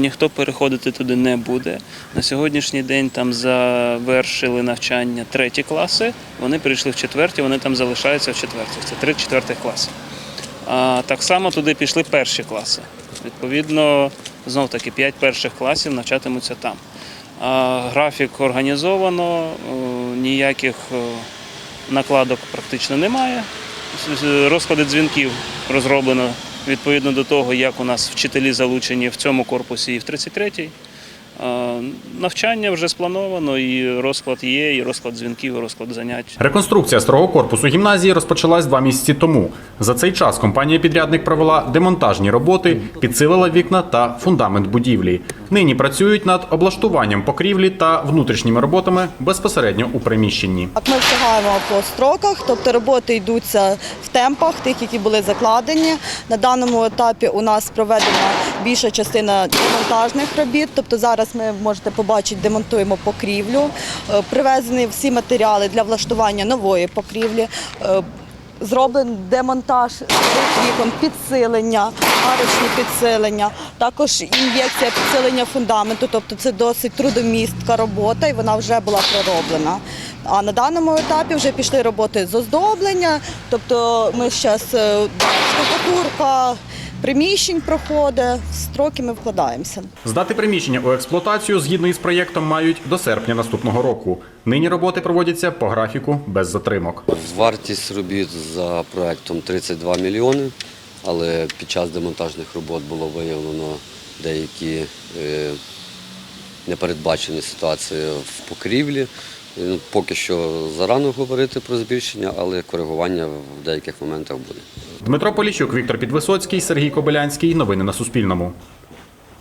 Ніхто переходити туди не буде. На сьогоднішній день там завершили навчання треті класи. Вони перейшли в четверті, вони там залишаються в четвертих. Це три четвертих класи. А так само туди пішли перші класи. Відповідно, знов таки п'ять перших класів навчатимуться там. А графік організовано, ніяких накладок практично немає. Розклади дзвінків розроблено відповідно до того, як у нас вчителі залучені в цьому корпусі і в 33-й. Навчання вже сплановано, і розклад є, і розклад дзвінків, і розклад занять. Реконструкція старого корпусу гімназії розпочалась два місяці тому. За цей час компанія-підрядник провела демонтажні роботи, підсилила вікна та фундамент будівлі. Нині працюють над облаштуванням покрівлі та внутрішніми роботами безпосередньо у приміщенні. Ми встигаємо по строках, тобто роботи йдуться в темпах, тих, які були закладені. На даному етапі у нас проведена більша частина демонтажних робіт. Тобто зараз ми можете побачити, демонтуємо покрівлю. Е, Привезені всі матеріали для влаштування нової покрівлі. Е, Зроблений демонтаж вікон, підсилення, арочні підсилення, також ін'єкція підсилення фундаменту, тобто це досить трудомістка робота, і вона вже була пророблена. А на даному етапі вже пішли роботи з оздоблення, тобто ми зараз штукатурка приміщень проходить, в строки ми вкладаємося. Здати приміщення у експлуатацію згідно із проєктом мають до серпня наступного року. Нині роботи проводяться по графіку без затримок. Вартість робіт за проектом 32 мільйони, але під час демонтажних робот було виявлено деякі е, непередбачені ситуації в покрівлі. Е, ну, Поки що зарано говорити про збільшення, але коригування в деяких моментах буде. Дмитро Поліщук, Віктор Підвисоцький, Сергій Кобилянський. Новини на Суспільному.